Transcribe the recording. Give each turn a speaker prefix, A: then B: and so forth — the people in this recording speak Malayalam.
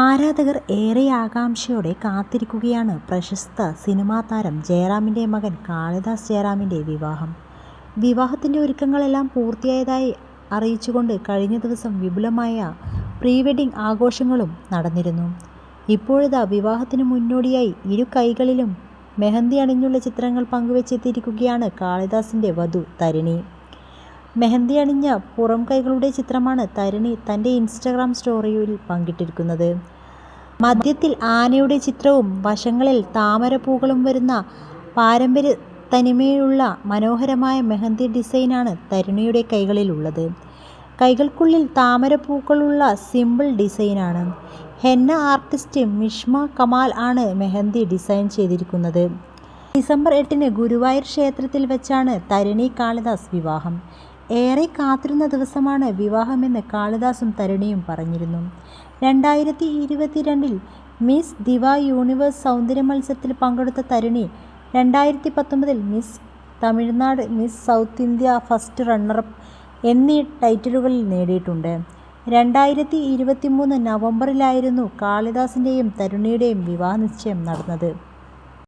A: ആരാധകർ ഏറെ ആകാംക്ഷയോടെ കാത്തിരിക്കുകയാണ് പ്രശസ്ത സിനിമാ താരം ജയറാമിന്റെ മകൻ കാളിദാസ് ജയറാമിന്റെ വിവാഹം. വിവാഹത്തിന്റെ ഒരുക്കങ്ങളെല്ലാം പൂർത്തിയായതായി അറിയിച്ചുകൊണ്ട് കഴിഞ്ഞ ദിവസം വിപുലമായ പ്രീ വെഡിംഗ് ആഘോഷങ്ങളും നടന്നിരുന്നു. ഇപ്പോഴിതാ വിവാഹത്തിന് മുന്നോടിയായി ഇരു കൈകളിലും മെഹന്തി അണിഞ്ഞുള്ള ചിത്രങ്ങൾ പങ്കുവെച്ചെത്തിയിരിക്കുകയാണ് കാളിദാസിന്റെ വധു തരിണി. മെഹന്തി അണിഞ്ഞ പുറം കൈകളുടെ ചിത്രമാണ് തരിണി തന്റെ ഇൻസ്റ്റഗ്രാം സ്റ്റോറിയിൽ പങ്കിട്ടിരിക്കുന്നത്. മധ്യത്തിൽ ആനയുടെ ചിത്രവും വശങ്ങളിൽ താമരപ്പൂക്കളും വരുന്ന പാരമ്പര്യ തനിമയുള്ള മനോഹരമായ മെഹന്തി ഡിസൈനാണ് തരിണിയുടെ കൈകളിലുള്ളത്. കൈകൾക്കുള്ളിൽ താമരപ്പൂക്കളുള്ള സിമ്പിൾ ഡിസൈനാണ്. ഹെന്ന ആർട്ടിസ്റ്റ് മിഷ്മ കമാൽ ആണ് മെഹന്തി ഡിസൈൻ ചെയ്തിരിക്കുന്നത്. ഡിസംബർ എട്ടിന് ഗുരുവായൂർ ക്ഷേത്രത്തിൽ വെച്ചാണ് തരിണി കാളിദാസ് വിവാഹം. ഏറെ കാത്തിരുന്ന ദിവസമാണ് വിവാഹമെന്ന് കാളിദാസും തരുണിയും പറഞ്ഞിരുന്നു. രണ്ടായിരത്തി ഇരുപത്തിരണ്ടിൽ മിസ് ദിവ യൂണിവേഴ്സ് സൗന്ദര്യ മത്സരത്തിൽ പങ്കെടുത്ത തരുണി രണ്ടായിരത്തി പത്തൊമ്പതിൽ miss Tamil Nadu, miss south India first runner up എന്നീ ടൈറ്റിലുകൾ നേടിയിട്ടുണ്ട്. രണ്ടായിരത്തി ഇരുപത്തിമൂന്ന് നവംബറിലായിരുന്നു കാളിദാസിന്റെയും തരുണിയുടെയും വിവാഹ നിശ്ചയം നടന്നത്.